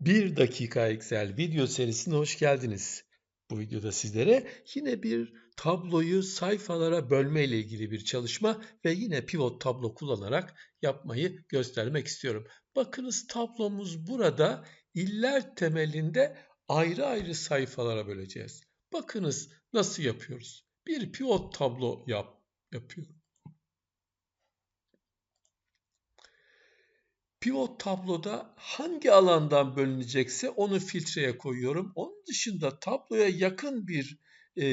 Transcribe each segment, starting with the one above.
1 dakika Excel video serisine hoş geldiniz. Bu videoda sizlere yine bir tabloyu sayfalara bölme ile ilgili bir çalışma ve yine pivot tablo kullanarak yapmayı göstermek istiyorum. Bakınız tablomuz burada iller temelinde ayrı ayrı sayfalara böleceğiz. Bakınız nasıl yapıyoruz. Bir pivot tablo yap, yapıyorum. Pivot tabloda hangi alandan bölünecekse onu filtreye koyuyorum. Onun dışında tabloya yakın bir e,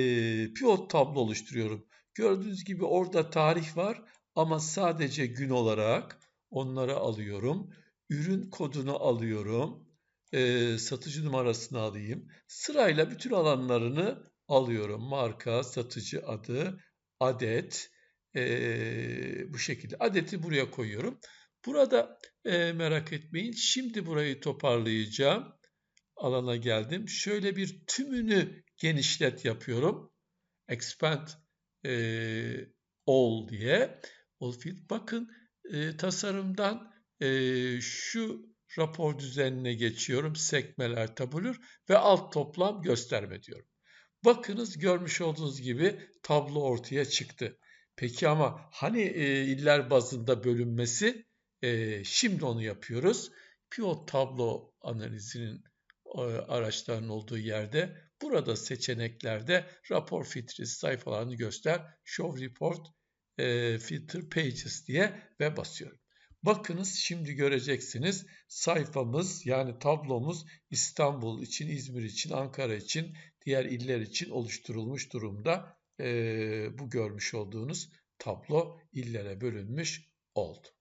pivot tablo oluşturuyorum. Gördüğünüz gibi orada tarih var ama sadece gün olarak onları alıyorum. Ürün kodunu alıyorum. E, satıcı numarasını alayım. Sırayla bütün alanlarını alıyorum. Marka, satıcı adı, adet e, bu şekilde. Adeti buraya koyuyorum. Burada e, merak etmeyin. Şimdi burayı toparlayacağım. Alana geldim. Şöyle bir tümünü genişlet yapıyorum. Expand e, all diye. All field. Bakın e, tasarımdan e, şu rapor düzenine geçiyorum. Sekmeler tabulür ve alt toplam gösterme diyorum. Bakınız görmüş olduğunuz gibi tablo ortaya çıktı. Peki ama hani e, iller bazında bölünmesi şimdi onu yapıyoruz. Pivot tablo analizinin e, araçlarının olduğu yerde burada seçeneklerde rapor filtresi sayfalarını göster. Show report e, filter pages diye ve basıyorum. Bakınız şimdi göreceksiniz sayfamız yani tablomuz İstanbul için, İzmir için, Ankara için, diğer iller için oluşturulmuş durumda. E, bu görmüş olduğunuz tablo illere bölünmüş oldu.